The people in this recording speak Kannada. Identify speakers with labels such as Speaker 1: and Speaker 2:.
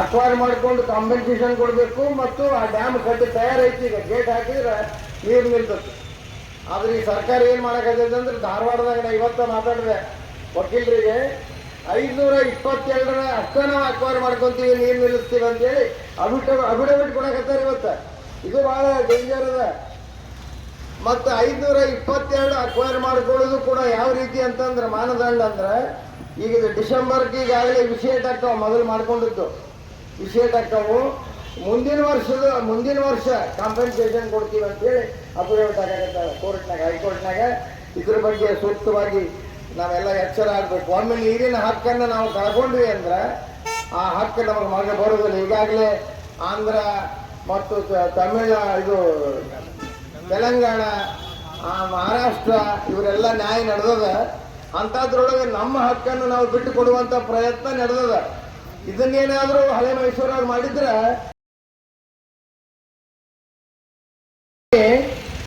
Speaker 1: ಅಕ್ವೈರ್ ಮಾಡ್ಕೊಂಡು ಕಾಂಪೆನ್ಸೇಷನ್ ಕೊಡಬೇಕು ಮತ್ತು ಆ ಡ್ಯಾಮ್ ಕಟ್ಟಿ ತಯಾರೈತಿ, ಈಗ ಗೇಟ್ ಹಾಕಿದ್ರೆ ನೀರು ನಿಲ್ತದೆ ಆದ್ರೆ ಈ ಸರ್ಕಾರ ಏನು ಮಾಡಕತ್ತೈತೆ ಅಂದ್ರೆ ಧಾರವಾಡದಾಗ ನಾ ಇವತ್ತ ಮಾತಾಡಿದೆ. ವಕೀಲರಿಗೆ ಐದುನೂರ ಇಪ್ಪತ್ತೆರಡರ ಅಷ್ಟೇ ನಾವು ಅಕ್ವೈರ್ ಮಾಡ್ಕೊಂತೀವಿ, ನೀರು ನಿಲ್ಲಿಸ್ತೀವಿ ಅಂತೇಳಿ ಅಬಿಟ ಅಬಿಡಬಿಟ್ ಕೊಡಕತ್ತಾರೆ ಇವತ್ತು. ಇದು ಭಾಳ ಡೇಂಜರ್ ಅದ. ಮತ್ತು ಐದುನೂರ ಇಪ್ಪತ್ತೆರಡು ಅಕ್ವೈರ್ ಮಾಡ್ಕೊಳ್ಳೋದು ಕೂಡ ಯಾವ ರೀತಿ ಅಂತಂದ್ರೆ ಮಾನದಂಡ ಅಂದ್ರೆ, ಈಗ ಡಿಸೆಂಬರ್ಗೆ ಈಗಾಗಲೇ ವಿಷಯ ಹಾಕ್ತಾವ ಮೊದಲು ಮಾಡ್ಕೊಂಡಿದ್ದು. ವಿಷಯ ಹಾಕ್ತಾವು ಮುಂದಿನ ವರ್ಷದ, ಮುಂದಿನ ವರ್ಷ ಕಾಂಪನ್ಸೇಷನ್ ಕೊಡ್ತೀವಿ ಅಂತೇಳಿ ಅಫಿಡವಿಟ್ ಆಗತ್ತೆ ಕೋರ್ಟ್ನಾಗ ಹೈಕೋರ್ಟ್ನಾಗ ಇದ್ರ ಬಗ್ಗೆ ಸೂಕ್ತವಾಗಿ ನಾವೆಲ್ಲ ಎಚ್ಚರ ಆಗಬೇಕು. ಒಮ್ಮೆ ನೀರಿನ ಹಕ್ಕನ್ನು ನಾವು ಕಳ್ಕೊಂಡ್ವಿ ಅಂದ್ರೆ ಆ ಹಕ್ಕು ನಮಗೆ ಮಗ ಬರುವುದಿಲ್ಲ ಈಗಾಗಲೇ ಆಂಧ್ರ ಮತ್ತು ತಮಿಳ, ಇದು ತೆಲಂಗಾಣ ಮಹಾರಾಷ್ಟ್ರ ಇವರೆಲ್ಲ ನ್ಯಾಯ ನಡೆದದ. ಅಂಥದ್ರೊಳಗೆ ನಮ್ಮ ಹಕ್ಕನ್ನು ನಾವು ಬಿಟ್ಟು ಕೊಡುವಂಥ ಪ್ರಯತ್ನ ನಡೆದದ. ಇದನ್ನೇನಾದರೂ ಹಳೆ ಮೈಸೂರವ್ರು ಮಾಡಿದ್ರೆ